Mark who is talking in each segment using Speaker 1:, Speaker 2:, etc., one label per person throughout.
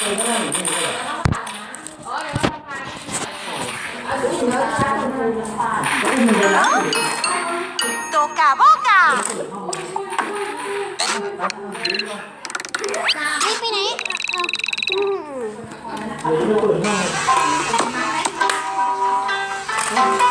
Speaker 1: เลยก็
Speaker 2: ได้หนึ่งเล
Speaker 1: ยโตกาโบกาไม่ไปไหนอืม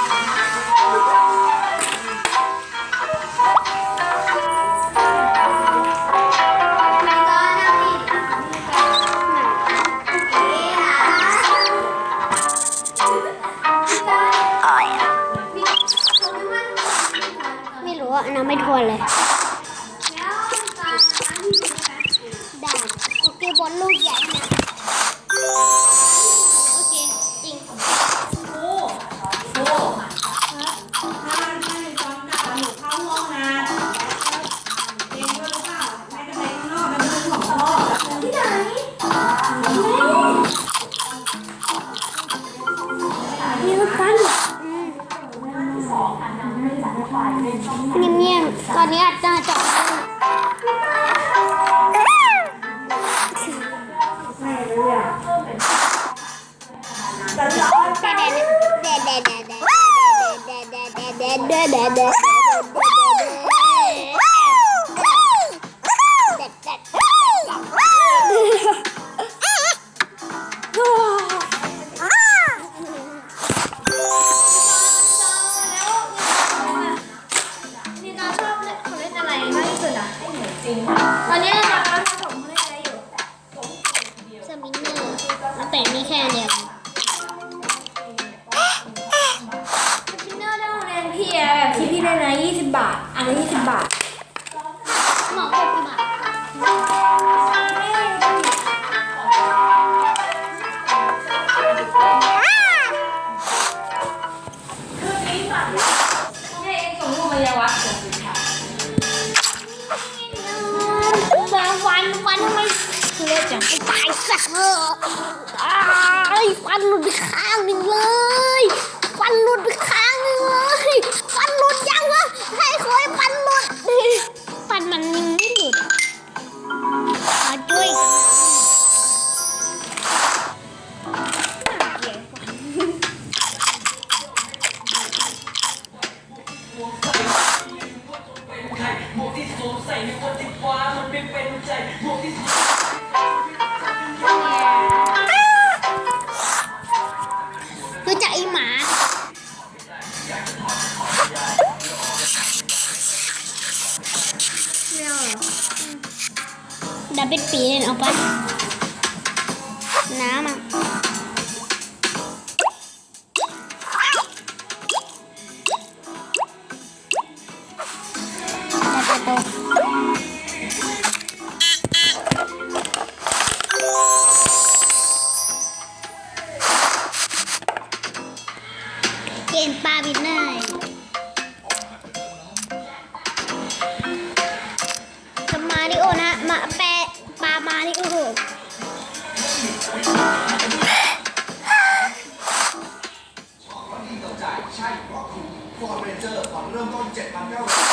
Speaker 1: ดับเป็นปีเล่นเอาไป น้ำอะเกมปลาบินเล
Speaker 3: ย Untuk cek.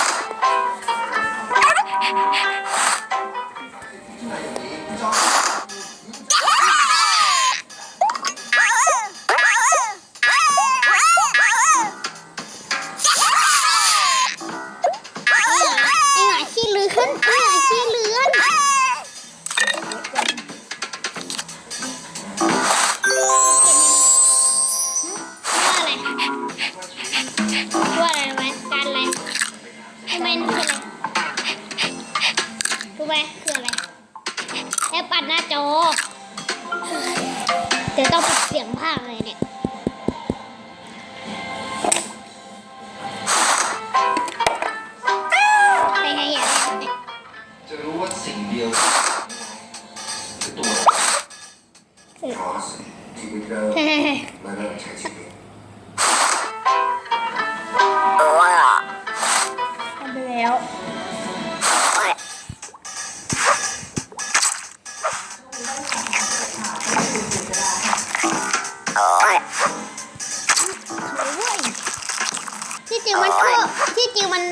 Speaker 3: ที่จริง
Speaker 1: มันพูดที่จริงมัน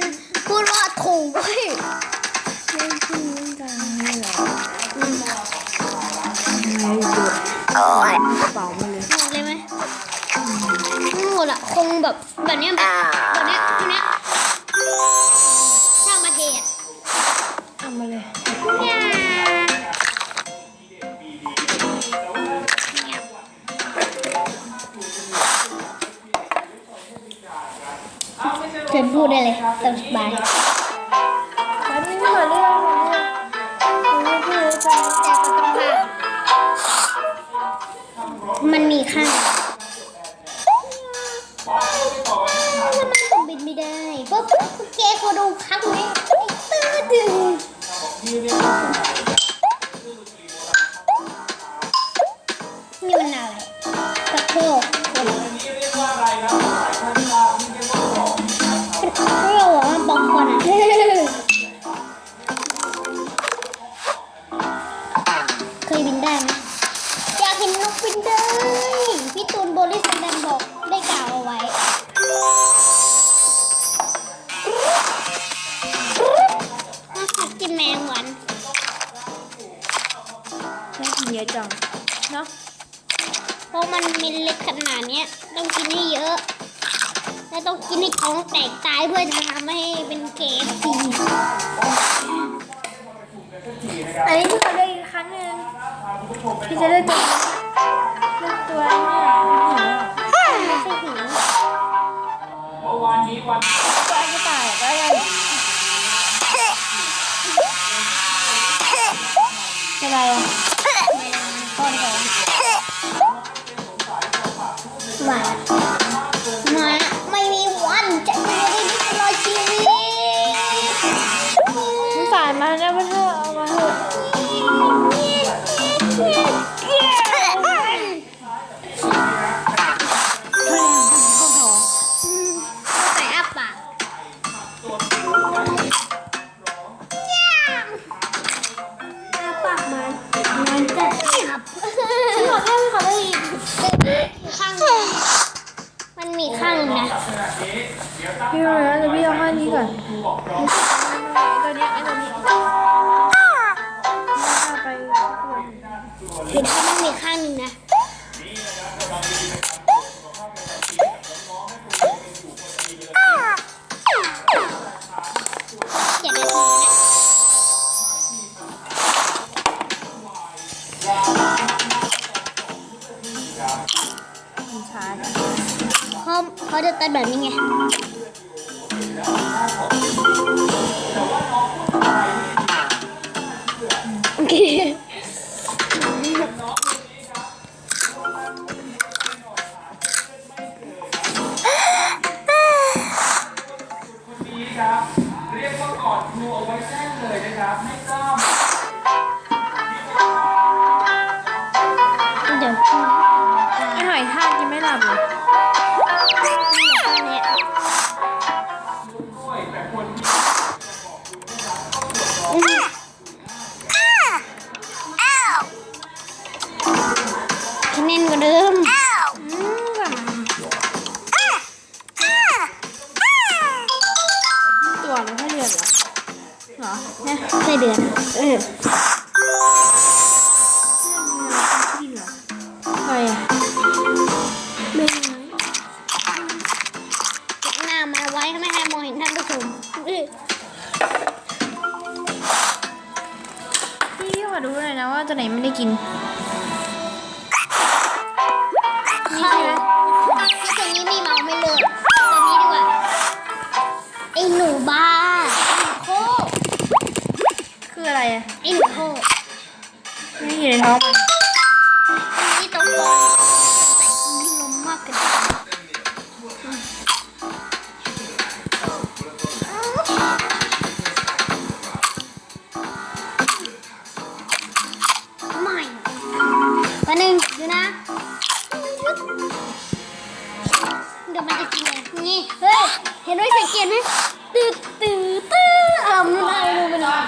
Speaker 1: พูดว่าถูกเว้
Speaker 3: ยไม่ใช่
Speaker 1: เงินเดือนไม่หรอกระเป๋าเลยหมดเลยไหมหมดละคงแบบแบบนี้แบบแบบนี้แบบนี้ยช่างมาเทอะ
Speaker 2: ทำมาเลย
Speaker 1: ชิญพูดได้เลยตามสบาย
Speaker 2: แล้วนี่ไม่มาเรื่องมันไม่พูดจะ
Speaker 1: แต่ก็ต้องห้ามมันมีข้าง ไม่กินเยอะ
Speaker 2: จังเนาะ
Speaker 1: เพราะมันมีเล็กขนาดเนี้ยต้องกินให้เยอะ แล้วต้องกินให้ท้องแตกตายเพื่อจะทำให้เป็นเคฟซี
Speaker 2: อันนี้ที่เขาได้อีกครั้งหนึ่งที่จะได้ตัวเลือกตัวเนี่ย
Speaker 1: ไม่ใช่หิว
Speaker 2: ตัวกระต่ายก็ยังอะไรอะ
Speaker 1: ก้ อนท้องหมา หนึ่
Speaker 2: งนะพี่รู้แล้วเดี๋ยวพี่เอาห้านี้ก่อนตัวเนี้ยไอ้ตัวนี้เห็
Speaker 1: นว่ามันมีข้างนึงนะ เขาจะตัดแบบนี้ไงโอเค
Speaker 3: เรียกว่ากอดครูเอาไว้แน่นเลยนะครับไม่กล้า
Speaker 2: อ
Speaker 1: นเห
Speaker 2: รอเหรอ
Speaker 1: นะใช่เดือนเออ
Speaker 2: อ
Speaker 1: อะ
Speaker 2: ไรอะ
Speaker 1: ไอ้หนูโคก
Speaker 2: ไม่อยู่ในท้องมัน
Speaker 1: นี่ตัวฟองแต่ลมมากเกินไปไม่วันหนึ่งดูนะเดี๋ยวมันจะกินอะไรนี่เฮ้ยเห็นไหมสังเกตไหมตื้อตื้อตื้ออะมันอะไรดูมันฮะ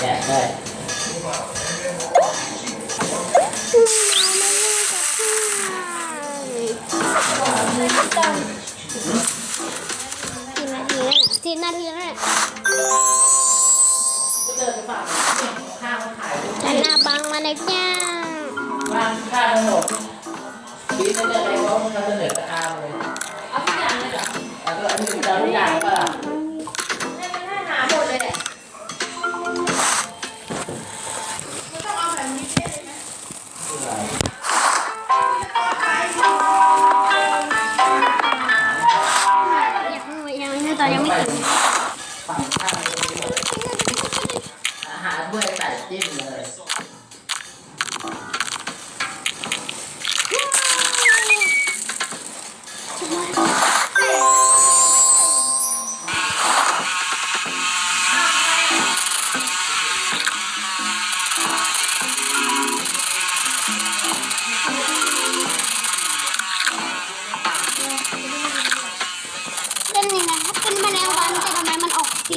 Speaker 4: แกได้สินาทีแล้นี่ย
Speaker 1: เดินากข้าวขาย
Speaker 4: แต่หน้าบังมาเลยจ้า
Speaker 1: บ้านข้าวถดน นี้ได้ยัไงเพราะ
Speaker 2: มันกำเนิ
Speaker 1: ดตะ
Speaker 4: อา
Speaker 1: เลยเอา
Speaker 4: ทุกอ
Speaker 2: ย่างเลย
Speaker 4: เหรอ แล้วก็อันนี้จะเอาทุกอย่าง
Speaker 1: เปล่ะ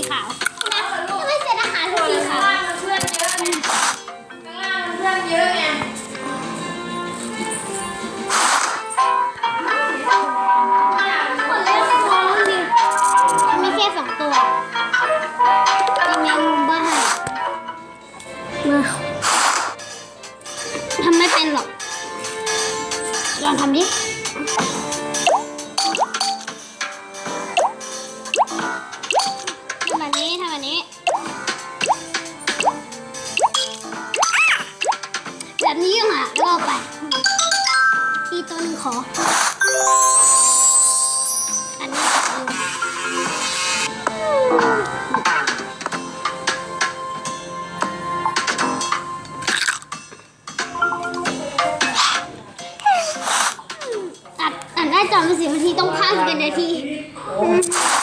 Speaker 1: 你好。嗯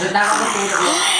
Speaker 1: Ganda ka po.